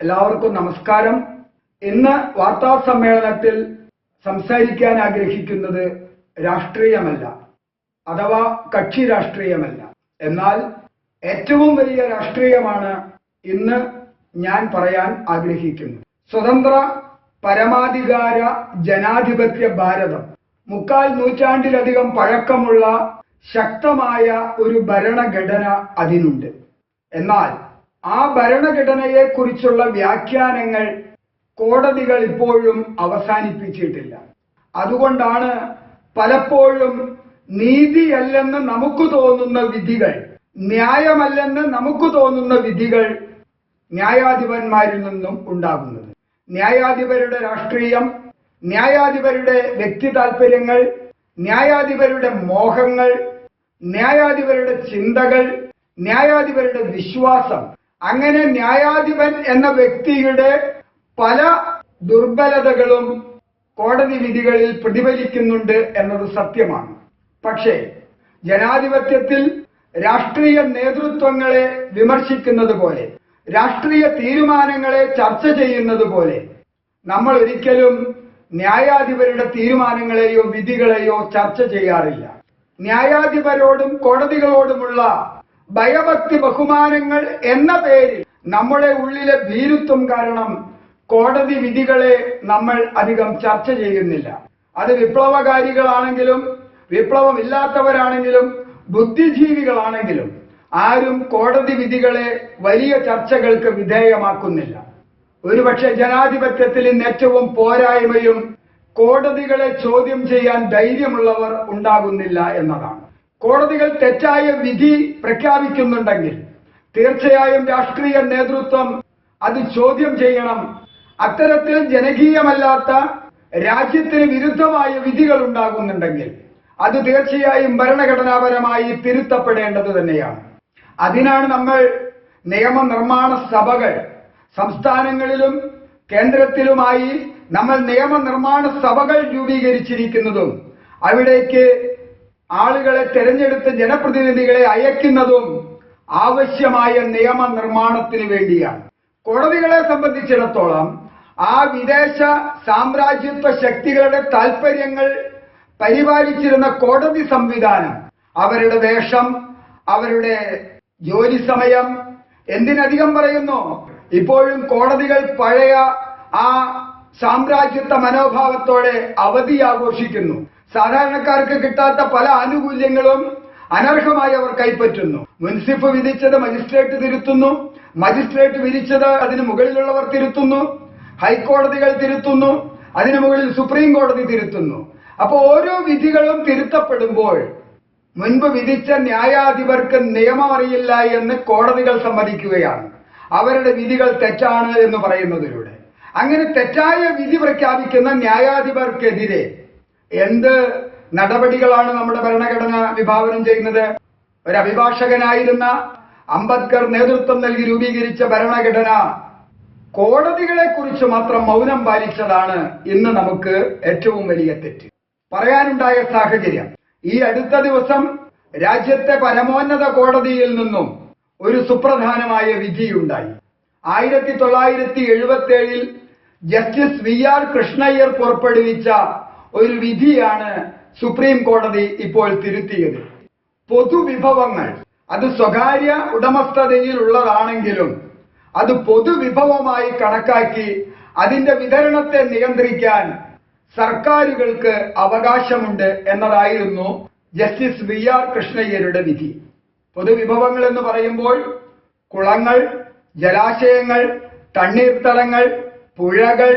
എല്ലാവർക്കും നമസ്കാരം. ഇന്ന് വാർത്താ സമ്മേളനത്തിൽ സംസാരിക്കാൻ ആഗ്രഹിക്കുന്നത് രാഷ്ട്രീയമല്ല അഥവാ കക്ഷി രാഷ്ട്രീയമല്ല. എന്നാൽ ഏറ്റവും വലിയ രാഷ്ട്രീയമാണ് ഇന്ന് ഞാൻ പറയാൻ ആഗ്രഹിക്കുന്നത്. സ്വതന്ത്ര പരമാധികാര ജനാധിപത്യ ഭാരതം. മുക്കാൽ നൂറ്റാണ്ടിലധികം പഴക്കമുള്ള ശക്തമായ ഒരു ഭരണഘടന അതിനുണ്ട്. എന്നാൽ ആ ഭരണഘടനയെ കുറിച്ചുള്ള വ്യാഖ്യാനങ്ങൾ കോടതികൾ ഇപ്പോഴും അവസാനിപ്പിച്ചിട്ടില്ല. അതുകൊണ്ടാണ് പലപ്പോഴും നീതിയല്ലെന്ന് നമുക്ക് തോന്നുന്ന വിധികൾ ന്യായമല്ലെന്ന് നമുക്ക് തോന്നുന്ന വിധികൾ ന്യായാധിപന്മാരിൽ നിന്നും ഉണ്ടാകുന്നത്. ന്യായാധിപരുടെ രാഷ്ട്രീയം ന്യായാധിപരുടെ വ്യക്തി താല്പര്യങ്ങൾ ന്യായാധിപരുടെ മോഹങ്ങൾ ന്യായാധിപരുടെ ചിന്തകൾ ന്യായാധിപരുടെ വിശ്വാസം അങ്ങനെ ന്യായാധിപൻ എന്ന വ്യക്തിയുടെ പല ദുർബലതകളും കോടതി വിധികളിൽ പ്രതിഫലിക്കുന്നുണ്ട് എന്നത് സത്യമാണ്. പക്ഷേ ജനാധിപത്യത്തിൽ രാഷ്ട്രീയ നേതൃത്വങ്ങളെ വിമർശിക്കുന്നത് പോലെ രാഷ്ട്രീയ തീരുമാനങ്ങളെ ചർച്ച ചെയ്യുന്നത് പോലെ നമ്മൾ ഒരിക്കലും ന്യായാധിപരുടെ തീരുമാനങ്ങളെയോ വിധികളെയോ ചർച്ച ചെയ്യാറില്ല. ന്യായാധിപരോടും കോടതികളോടുമുള്ള ഭയഭക്തി ബഹുമാനങ്ങൾ എന്ന പേരിൽ നമ്മുടെ ഉള്ളിലെ ഭീരുത്വം കാരണം കോടതി വിധികളെ നമ്മൾ അധികം ചർച്ച ചെയ്യുന്നില്ല. അത് വിപ്ലവകാരികളാണെങ്കിലും വിപ്ലവമില്ലാത്തവരാണെങ്കിലും ബുദ്ധിജീവികളാണെങ്കിലും ആരും കോടതി വിധികളെ വലിയ ചർച്ചകൾക്ക് വിധേയമാക്കുന്നില്ല. ഒരുപക്ഷെ ജനാധിപത്യത്തിൽ ഇന്ന് ഏറ്റവും പോരായ്മയും കോടതികളെ ചോദ്യം ചെയ്യാൻ ധൈര്യമുള്ളവർ ഉണ്ടാകുന്നില്ല എന്നതാണ്. കോടതികൾ തെറ്റായ വിധി പ്രഖ്യാപിക്കുന്നുണ്ടെങ്കിൽ തീർച്ചയായും രാഷ്ട്രീയ നേതൃത്വം അത് ചോദ്യം ചെയ്യണം. അത്തരത്തിൽ ജനകീയമല്ലാത്ത രാജ്യത്തിന് വിരുദ്ധമായ വിധികൾ ഉണ്ടാകുന്നുണ്ടെങ്കിൽ അത് തീർച്ചയായും ഭരണഘടനാപരമായി തിരുത്തപ്പെടേണ്ടത് തന്നെയാണ്. അതിനാണ് നമ്മൾ നിയമനിർമ്മാണ സഭകൾ സംസ്ഥാനങ്ങളിലും കേന്ദ്രത്തിലുമായി നമ്മൾ നിയമനിർമ്മാണ സഭകൾ രൂപീകരിച്ചിരിക്കുന്നതും അവിടേക്ക് ആളുകളെ തെരഞ്ഞെടുത്ത് ജനപ്രതിനിധികളെ അയക്കുന്നതും ആവശ്യമായ നിയമനിർമ്മാണത്തിന് വേണ്ടിയാണ്. കോടതികളെ സംബന്ധിച്ചിടത്തോളം ആ വിദേശ സാമ്രാജ്യത്വ ശക്തികളുടെ താല്പര്യങ്ങൾ പരിപാലിച്ചിരുന്ന കോടതി സംവിധാനം അവരുടെ വേഷം അവരുടെ ജോലി സമയം എന്തിനധികം പറയുന്നു? ഇപ്പോഴും കോടതികൾ പഴയ ആ സാമ്രാജ്യത്വ മനോഭാവത്തോടെ അവധി ആഘോഷിക്കുന്നു. സാധാരണക്കാർക്ക് കിട്ടാത്ത പല ആനുകൂല്യങ്ങളും അനർഹമായി അവർ കൈപ്പറ്റുന്നു. മുൻസിഫ് വിധിച്ചത് മജിസ്ട്രേറ്റ് തിരുത്തുന്നു. മജിസ്ട്രേറ്റ് വിധിച്ചത് അതിന് മുകളിലുള്ളവർ തിരുത്തുന്നു. ഹൈക്കോടതികൾ തിരുത്തുന്നു. അതിനു മുകളിൽ സുപ്രീം കോടതി തിരുത്തുന്നു. അപ്പോൾ ഓരോ വിധികളും തിരുത്തപ്പെടുമ്പോൾ മുൻപ് വിധിച്ച ന്യായാധിപർക്ക് നിയമം അറിയില്ല എന്ന് കോടതികൾ സമ്മതിക്കുകയാണ്. അവരുടെ വിധികൾ തെറ്റാണ് എന്ന് പറയുന്നതിലൂടെ. അങ്ങനെ തെറ്റായ വിധി പ്രഖ്യാപിക്കുന്ന ന്യായാധിപർക്കെതിരെ എന്ത് നടപടികളാണ് നമ്മുടെ ഭരണഘടന വിഭാവനം ചെയ്യുന്നത്? ഒരു അഭിഭാഷകനായിരുന്ന അംബേദ്കർ നേതൃത്വം നൽകി രൂപീകരിച്ച ഭരണഘടന കോടതികളെ കുറിച്ച് മാത്രം മൗനം പാലിച്ചതാണ് ഇന്ന് നമുക്ക് ഏറ്റവും വലിയ തെറ്റ്. പറയാനുണ്ടായ സാഹചര്യം ഈ അടുത്ത ദിവസം രാജ്യത്തെ പരമോന്നത കോടതിയിൽ നിന്നും ഒരു സുപ്രധാനമായ വിധിയുണ്ടായി. ആയിരത്തി തൊള്ളായിരത്തി എഴുപത്തി ഏഴിൽ ജസ്റ്റിസ് വി ആർ കൃഷ്ണയ്യർ പുറപ്പെടുവിച്ച ഒരു വിധിയാണ് സുപ്രീം കോടതി ഇപ്പോൾ തിരുത്തിയത്. പൊതുവിഭവങ്ങൾ. അത് സ്വകാര്യ ഉടമസ്ഥതയിലുള്ളതാണെങ്കിലും അത് പൊതുവിഭവമായി കണക്കാക്കി അതിന്റെ വിതരണത്തെ നിയന്ത്രിക്കാൻ സർക്കാരുകൾക്ക് അവകാശമുണ്ട് എന്നതായിരുന്നു ജസ്റ്റിസ് വി ആർ കൃഷ്ണയ്യരുടെ വിധി. പൊതുവിഭവങ്ങൾ എന്ന് പറയുമ്പോൾ കുളങ്ങൾ ജലാശയങ്ങൾ തണ്ണീർത്തടങ്ങൾ പുഴകൾ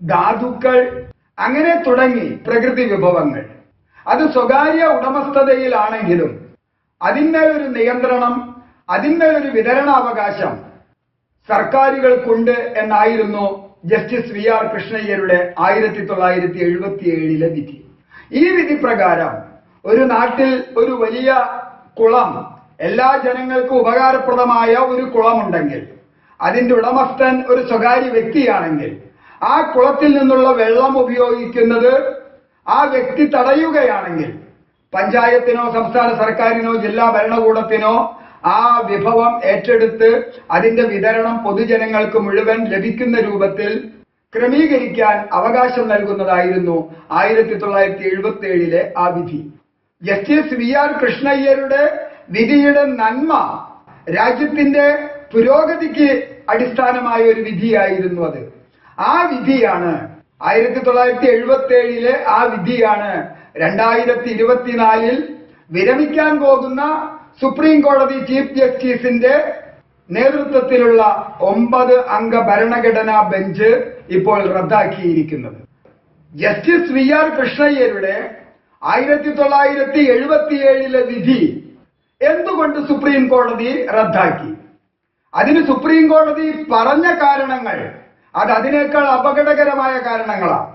ധാതുക്കൾ അങ്ങനെ തുടങ്ങി പ്രകൃതി വിഭവങ്ങൾ. അത് സ്വകാര്യ ഉടമസ്ഥതയിലാണെങ്കിലും അതിന്മേലൊരു നിയന്ത്രണം അതിന്മേലൊരു വിതരണാവകാശം സർക്കാരുകൾക്കുണ്ട് എന്നായിരുന്നു ജസ്റ്റിസ് വി ആർ കൃഷ്ണയ്യരുടെ ആയിരത്തി തൊള്ളായിരത്തി എഴുപത്തി ഏഴിലെ വിധി. ഈ വിധി പ്രകാരം ഒരു നാട്ടിൽ ഒരു വലിയ കുളം എല്ലാ ജനങ്ങൾക്കും ഉപകാരപ്രദമായ ഒരു കുളമുണ്ടെങ്കിൽ അതിന്റെ ഉടമസ്ഥൻ ഒരു സ്വകാര്യ വ്യക്തിയാണെങ്കിൽ ആ കുളത്തിൽ നിന്നുള്ള വെള്ളം ഉപയോഗിക്കുന്നത് ആ വ്യക്തി തടയുകയാണെങ്കിൽ പഞ്ചായത്തിനോ സംസ്ഥാന സർക്കാരിനോ ജില്ലാ ഭരണകൂടത്തിനോ ആ വിഭവം ഏറ്റെടുത്ത് അതിന്റെ വിതരണം പൊതുജനങ്ങൾക്ക് മുഴുവൻ ലഭിക്കുന്ന രൂപത്തിൽ ക്രമീകരിക്കാൻ അവകാശം നൽകുന്നതായിരുന്നു ആയിരത്തി തൊള്ളായിരത്തി എഴുപത്തി ഏഴിലെ ആ വിധി. ജസ്റ്റിസ് വി ആർ കൃഷ്ണയ്യരുടെ വിധിയുടെ നന്മ രാജ്യത്തിന്റെ പുരോഗതിക്ക് അടിസ്ഥാനമായ ഒരു വിധിയായിരുന്നു അത്. ആ വിധിയാണ്. ആയിരത്തി തൊള്ളായിരത്തി എഴുപത്തി ഏഴിലെ ആ വിധിയാണ് രണ്ടായിരത്തി ഇരുപത്തിനാലിൽ വിരമിക്കാൻ പോകുന്ന സുപ്രീം കോടതി ചീഫ് ജസ്റ്റിസിന്റെ നേതൃത്വത്തിലുള്ള ഒമ്പത് അംഗ ഭരണഘടനാ ബെഞ്ച് ഇപ്പോൾ റദ്ദാക്കിയിരിക്കുന്നത്. ജസ്റ്റിസ് വി ആർ കൃഷ്ണയ്യരുടെ ആയിരത്തി തൊള്ളായിരത്തി എഴുപത്തിയേഴിലെ വിധി എന്തുകൊണ്ട് സുപ്രീം കോടതി റദ്ദാക്കി? അതിന് സുപ്രീം കോടതി പറഞ്ഞ കാരണങ്ങൾ അത് അതിനേക്കാൾ അപകടകരമായ കാരണങ്ങളാണ്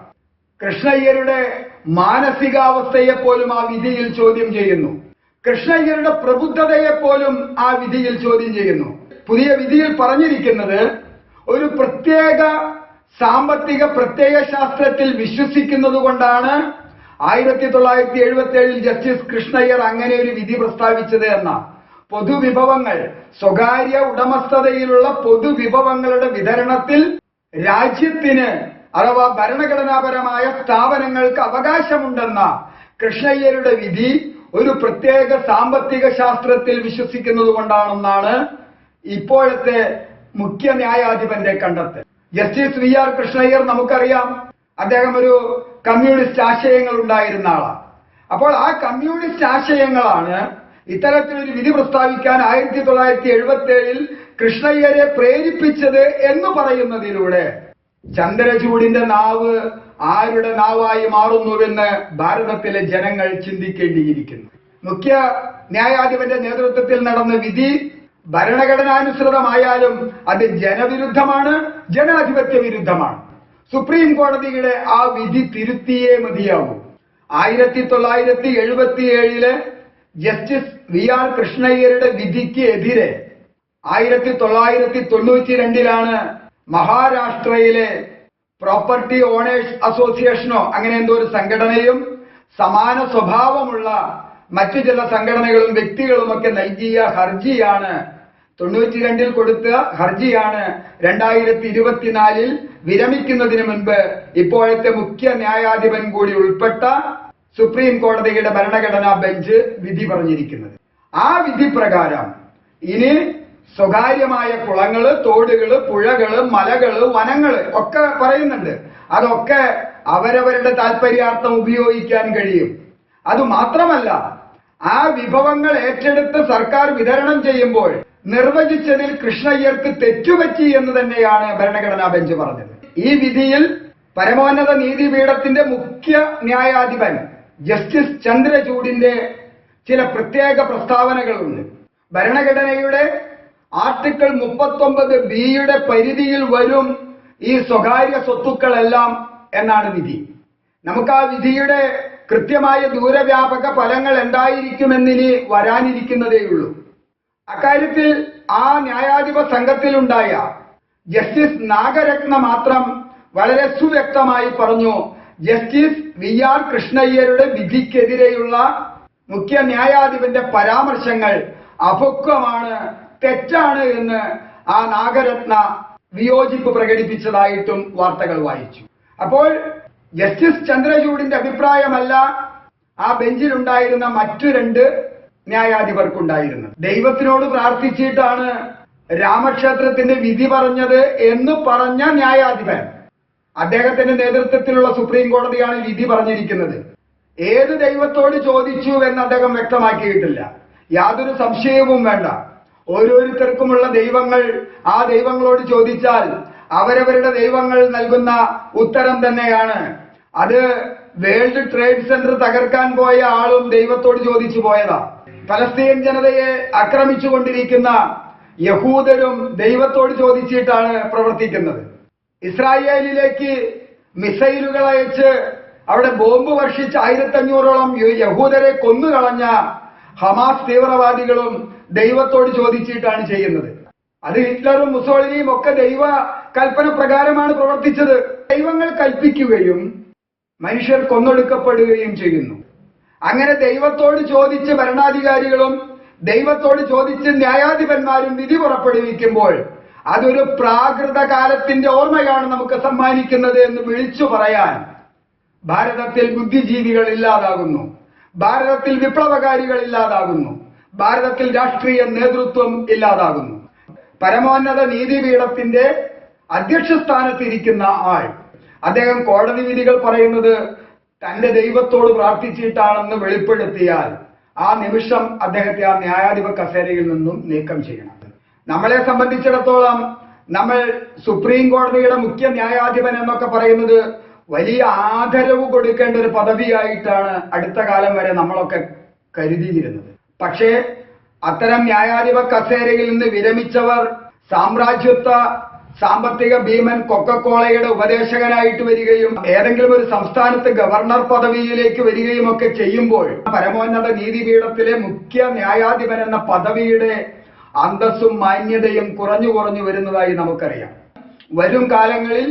കൃഷ്ണയ്യരുടെ മാനസികാവസ്ഥയെ പോലും ആ വിധിയിൽ ചോദ്യം ചെയ്യുന്നു. കൃഷ്ണയ്യരുടെ പ്രബുദ്ധതയെ പോലും ആ വിധിയിൽ ചോദ്യം ചെയ്യുന്നു. പുതിയ വിധിയിൽ പറഞ്ഞിരിക്കുന്നത് ഒരു പ്രത്യേക സാമ്പത്തിക പ്രത്യയ ശാസ്ത്രത്തിൽ വിശ്വസിക്കുന്നത് കൊണ്ടാണ് ആയിരത്തി തൊള്ളായിരത്തി എഴുപത്തി ഏഴിൽ ജസ്റ്റിസ് കൃഷ്ണയ്യർ അങ്ങനെ ഒരു വിധി പ്രസ്താവിച്ചത് എന്ന. പൊതുവിഭവങ്ങൾ സ്വകാര്യ ഉടമസ്ഥതയിലുള്ള പൊതുവിഭവങ്ങളുടെ വിതരണത്തിൽ രാജ്യത്തിന് അഥവാ ഭരണഘടനാപരമായ സ്ഥാപനങ്ങൾക്ക് അവകാശമുണ്ടെന്ന കൃഷ്ണയ്യരുടെ വിധി ഒരു പ്രത്യേക സാമ്പത്തിക ശാസ്ത്രത്തിൽ വിശ്വസിക്കുന്നത് കൊണ്ടാണെന്നാണ് ഇപ്പോഴത്തെ മുഖ്യ ന്യായാധിപന്റെ കണ്ടെത്തൽ. ജസ്റ്റിസ് വി ആർ കൃഷ്ണയ്യർ നമുക്കറിയാം അദ്ദേഹം ഒരു കമ്മ്യൂണിസ്റ്റ് ആശയങ്ങൾ ഉണ്ടായിരുന്ന ആളാണ് അപ്പോൾ ആ കമ്മ്യൂണിസ്റ്റ് ആശയങ്ങളാണ് ഇത്തരത്തിലൊരു വിധി പ്രസ്താവിക്കാൻ ആയിരത്തി തൊള്ളായിരത്തി എഴുപത്തി ഏഴിൽ കൃഷ്ണയ്യരെ പ്രേരിപ്പിച്ചത് എന്ന് പറയുന്നതിലൂടെ ചന്ദ്രചൂടിന്റെ നാവ് ആരുടെ നാവായി മാറുന്നുവെന്ന് ഭാരതത്തിലെ ജനങ്ങൾ ചിന്തിക്കേണ്ടിയിരിക്കുന്നു. മുഖ്യ ന്യായാധിപന്റെ നേതൃത്വത്തിൽ നടന്ന വിധി ഭരണഘടനാനുസൃതമായാലും അത് ജനവിരുദ്ധമാണ് ജനാധിപത്യ വിരുദ്ധമാണ്. സുപ്രീം കോടതിയുടെ ആ വിധി തിരുത്തിയേ മതിയാവൂ. ആയിരത്തി തൊള്ളായിരത്തി എഴുപത്തി ഏഴിലെ ജസ്റ്റിസ് വി ആർ കൃഷ്ണയ്യരുടെ വിധിക്ക് എതിരെ ആയിരത്തി തൊള്ളായിരത്തി തൊണ്ണൂറ്റി രണ്ടിലാണ് മഹാരാഷ്ട്രയിലെ പ്രോപ്പർട്ടി ഓണേഴ്സ് അസോസിയേഷനോ അങ്ങനെ എന്തോ ഒരു സംഘടനയും സമാന സ്വഭാവമുള്ള മറ്റു ചില സംഘടനകളും വ്യക്തികളും ഒക്കെ നൽകിയ ഹർജിയാണ് തൊണ്ണൂറ്റി രണ്ടിൽ കൊടുത്ത ഹർജിയാണ് രണ്ടായിരത്തി ഇരുപത്തിനാലിൽ വിരമിക്കുന്നതിന് മുൻപ് ഇപ്പോഴത്തെ മുഖ്യ ന്യായാധിപൻ കൂടി ഉൾപ്പെട്ട സുപ്രീം കോടതിയുടെ ഭരണഘടനാ ബെഞ്ച് വിധി പറഞ്ഞിരിക്കുന്നത്. ആ വിധി പ്രകാരം ഇനി സ്വകാര്യമായ കുളങ്ങൾ തോടുകൾ പുഴകൾ മലകൾ വനങ്ങൾ ഒക്കെ പറയുന്നുണ്ട്. അതൊക്കെ അവരവരുടെ താല്പര്യാർത്ഥം ഉപയോഗിക്കാൻ കഴിയും. അത് മാത്രമല്ല ആ വിഭവങ്ങൾ ഏറ്റെടുത്ത് സർക്കാർ വിതരണം ചെയ്യുമ്പോൾ നിർവചിച്ചതിൽ കൃഷ്ണയ്യർക്ക് തെറ്റുപറ്റി എന്ന് തന്നെയാണ് ഭരണഘടനാ ബെഞ്ച് പറഞ്ഞത്. ഈ വിധിയിൽ പരമോന്നത നീതിപീഠത്തിന്റെ മുഖ്യ ന്യായാധിപൻ ജസ്റ്റിസ് ചന്ദ്രചൂഡിന്റെ ചില പ്രത്യേക പ്രസ്താവനകളുണ്ട്. ഭരണഘടനയുടെ ആർട്ടിക്കിൾ മുപ്പത്തൊമ്പത് ബിയുടെ പരിധിയിൽ വരും ഈ സ്വകാര്യ സ്വത്തുക്കളെല്ലാം എന്നാണ് വിധി. നമുക്ക് ആ വിധിയുടെ കൃത്യമായ ദൂരവ്യാപക ഫലങ്ങൾ എന്തായിരിക്കുമെന്നിനി വരാനിരിക്കുന്നതേയുള്ളൂ. അക്കാര്യത്തിൽ ആ ന്യായാധിപ സംഘത്തിലുണ്ടായ ജസ്റ്റിസ് നാഗരത്ന മാത്രം വളരെ സുവ്യക്തമായി പറഞ്ഞു ജസ്റ്റിസ് വി ആർ കൃഷ്ണയ്യരുടെ വിധിക്കെതിരെയുള്ള മുഖ്യ ന്യായാധിപന്റെ പരാമർശങ്ങൾ അപക്വമാണ് തെറ്റാണ് എന്ന് ആ നാഗരത്ന വിയോജിപ്പ് പ്രകടിപ്പിച്ചതായിട്ടും വാർത്തകൾ വായിച്ചു. അപ്പോൾ ജസ്റ്റിസ് ചന്ദ്രചൂഡിന്റെ അഭിപ്രായമല്ല ആ ബെഞ്ചിലുണ്ടായിരുന്ന മറ്റു രണ്ട് ന്യായാധിപർക്കുണ്ടായിരുന്നത്. ദൈവത്തിനോട് പ്രാർത്ഥിച്ചിട്ടാണ് രാമക്ഷേത്രത്തിന്റെ വിധി പറഞ്ഞത് എന്ന് പറഞ്ഞ ന്യായാധിപൻ അദ്ദേഹത്തിന്റെ നേതൃത്വത്തിലുള്ള സുപ്രീം കോടതിയാണ് വിധി പറഞ്ഞിരിക്കുന്നത്. ഏത് ദൈവത്തോട് ചോദിച്ചു എന്ന് അദ്ദേഹം വ്യക്തമാക്കിയിട്ടില്ല. യാതൊരു സംശയവും വേണ്ട. ഓരോരുത്തർക്കുമുള്ള ദൈവങ്ങൾ ആ ദൈവങ്ങളോട് ചോദിച്ചാൽ അവരവരുടെ ദൈവങ്ങൾ നൽകുന്ന ഉത്തരം തന്നെയാണ്. അത് വേൾഡ് ട്രേഡ് സെന്റർ തകർക്കാൻ പോയ ആളും ദൈവത്തോട് ചോദിച്ചു പോയതാ. ഫലസ്തീൻ ജനതയെ ആക്രമിച്ചു കൊണ്ടിരിക്കുന്ന യഹൂദരും ദൈവത്തോട് ചോദിച്ചിട്ടാണ് പ്രവർത്തിക്കുന്നത്. ഇസ്രായേലിലേക്ക് മിസൈലുകൾ അയച്ച് അവിടെ ബോംബ് വർഷിച്ച് ആയിരത്തഞ്ഞൂറോളം യഹൂദരെ കൊന്നുകളഞ്ഞ ഹമാസ് തീവ്രവാദികളും ദൈവത്തോട് ചോദിച്ചിട്ടാണ് ചെയ്യുന്നത്. അത് ഹിറ്റ്ലറും മുസോളിനിയും ഒക്കെ ദൈവ കൽപ്പന പ്രകാരമാണ് പ്രവർത്തിച്ചത്. ദൈവങ്ങൾ കൽപ്പിക്കുകയും മനുഷ്യർ കൊന്നൊടുക്കപ്പെടുകയും ചെയ്യുന്നു. അങ്ങനെ ദൈവത്തോട് ചോദിച്ച് ഭരണാധികാരികളും ദൈവത്തോട് ചോദിച്ച് ന്യായാധിപന്മാരും വിധി പുറപ്പെടുവിക്കുമ്പോൾ അതൊരു പ്രാകൃത കാലത്തിന്റെ ഓർമ്മയാണ് നമുക്ക് സമ്മാനിക്കുന്നത് എന്ന് വിളിച്ചു പറയാൻ ഭാരതത്തിൽ ബുദ്ധിജീവികൾ ഇല്ലാതാകുന്നു. ഭാരതത്തിൽ വിപ്ലവകാരികൾ ഇല്ലാതാകുന്നു. ഭാരതത്തിൽ രാഷ്ട്രീയ നേതൃത്വം ഇല്ലാതാകുന്നു. പരമോന്നത നീതിപീഠത്തിന്റെ അധ്യക്ഷ സ്ഥാനത്തിരിക്കുന്ന ആൾ. അദ്ദേഹം കോടതി വിധികൾ പറയുന്നത് തന്റെ ദൈവത്തോട് പ്രാർത്ഥിച്ചിട്ടാണെന്ന് വെളിപ്പെടുത്തിയാൽ ആ നിമിഷം അദ്ദേഹത്തെ ആ ന്യായാധിപ കസേരയിൽ നിന്നും നീക്കം ചെയ്യണം. നമ്മളെ സംബന്ധിച്ചിടത്തോളം നമ്മൾ സുപ്രീം കോടതിയുടെ മുഖ്യ ന്യായാധിപൻ എന്നൊക്കെ പറയുന്നത് വലിയ ആദരവ് കൊടുക്കേണ്ട ഒരു പദവിയായിട്ടാണ് അടുത്ത കാലം വരെ നമ്മളൊക്കെ കരുതിയിരുന്നത്. പക്ഷേ അത്തരം ന്യായാധിപ കസേരയിൽ നിന്ന് വിരമിച്ചവർ സാമ്രാജ്യത്വ സാമ്പത്തിക ഭീമൻ കൊക്കക്കോളയുടെ ഉപദേശകനായിട്ട് വരികയും ഏതെങ്കിലും ഒരു സംസ്ഥാനത്ത് ഗവർണർ പദവിയിലേക്ക് വരികയും ഒക്കെ ചെയ്യുമ്പോൾ പരമോന്നത നീതിപീഠത്തിലെ മുഖ്യ ന്യായാധിപൻ എന്ന പദവിയുടെ അന്തസ്സും മാന്യതയും കുറഞ്ഞു കുറഞ്ഞു വരുന്നതായി നമുക്കറിയാം. വരും കാലങ്ങളിൽ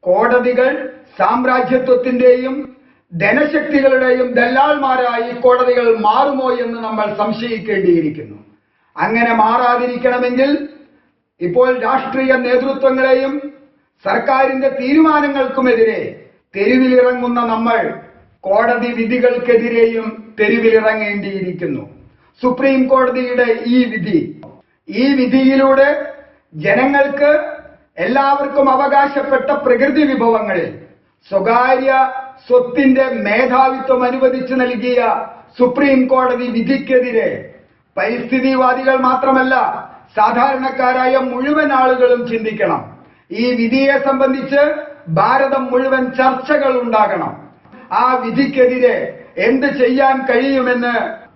കോടതികൾ സാമ്രാജ്യത്വത്തിന്റെയും ധനശക്തികളുടെയും ദല്ലാൾമാരായി കോടതികൾ മാറുമോ എന്ന് നമ്മൾ സംശയിക്കേണ്ടിയിരിക്കുന്നു. അങ്ങനെ മാറാതിരിക്കണമെങ്കിൽ ഇപ്പോൾ രാഷ്ട്രീയ നേതൃത്വങ്ങളെയും സർക്കാരിന്റെ തീരുമാനങ്ങൾക്കുമെതിരെ തെരുവിലിറങ്ങുന്ന നമ്മൾ കോടതി വിധികൾക്കെതിരെയും തെരുവിലിറങ്ങേണ്ടിയിരിക്കുന്നു. സുപ്രീം കോടതിയുടെ ഈ വിധി ഈ വിധിയിലൂടെ ജനങ്ങൾക്ക് എല്ലാവർക്കും അവകാശപ്പെട്ട പ്രകൃതി വിഭവങ്ങളിൽ സ്വകാര്യ സ്വത്തിന്റെ മേധാവിത്വം അനുവദിച്ചു നൽകിയ സുപ്രീം കോടതി വിധിക്കെതിരെ പരിസ്ഥിതിവാദികൾ മാത്രമല്ല സാധാരണക്കാരായ മുഴുവൻ ആളുകളും ചിന്തിക്കണം. ഈ വിധിയെ സംബന്ധിച്ച് ഭാരതം മുഴുവൻ ചർച്ചകൾ ഉണ്ടാകണം. ആ വിധിക്കെതിരെ എന്ത് ചെയ്യാൻ കഴിയുമെന്ന്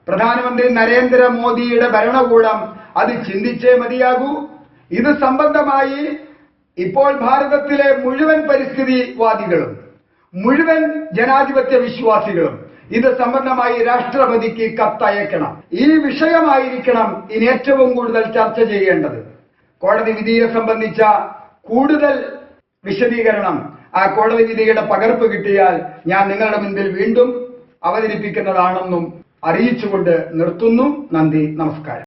പ്രധാനമന്ത്രി നരേന്ദ്രമോദിയുടെ ഭരണകൂടം അത് ചിന്തിച്ചേ മതിയാകൂ. ഇത് സംബന്ധമായി ഇപ്പോൾ ഭാരതത്തിലെ മുഴുവൻ പരിസ്ഥിതിവാദികളും മുഴുവൻ ജനാധിപത്യ വിശ്വാസികളും ഇത് സംബന്ധമായി രാഷ്ട്രപതിക്ക് കത്തയക്കണം. ഈ വിഷയമായിരിക്കണം ഇനി ഏറ്റവും കൂടുതൽ ചർച്ച ചെയ്യേണ്ടത്. കോടതി വിധിയെ സംബന്ധിച്ച കൂടുതൽ വിശദീകരണം ആ കോടതി വിധിയുടെ പകർപ്പ് കിട്ടിയാൽ ഞാൻ നിങ്ങളുടെ മുൻപിൽ വീണ്ടും അവതരിപ്പിക്കുന്നതാണെന്നും അറിയിച്ചുകൊണ്ട് നിർത്തുന്നു. നന്ദി നമസ്കാരം.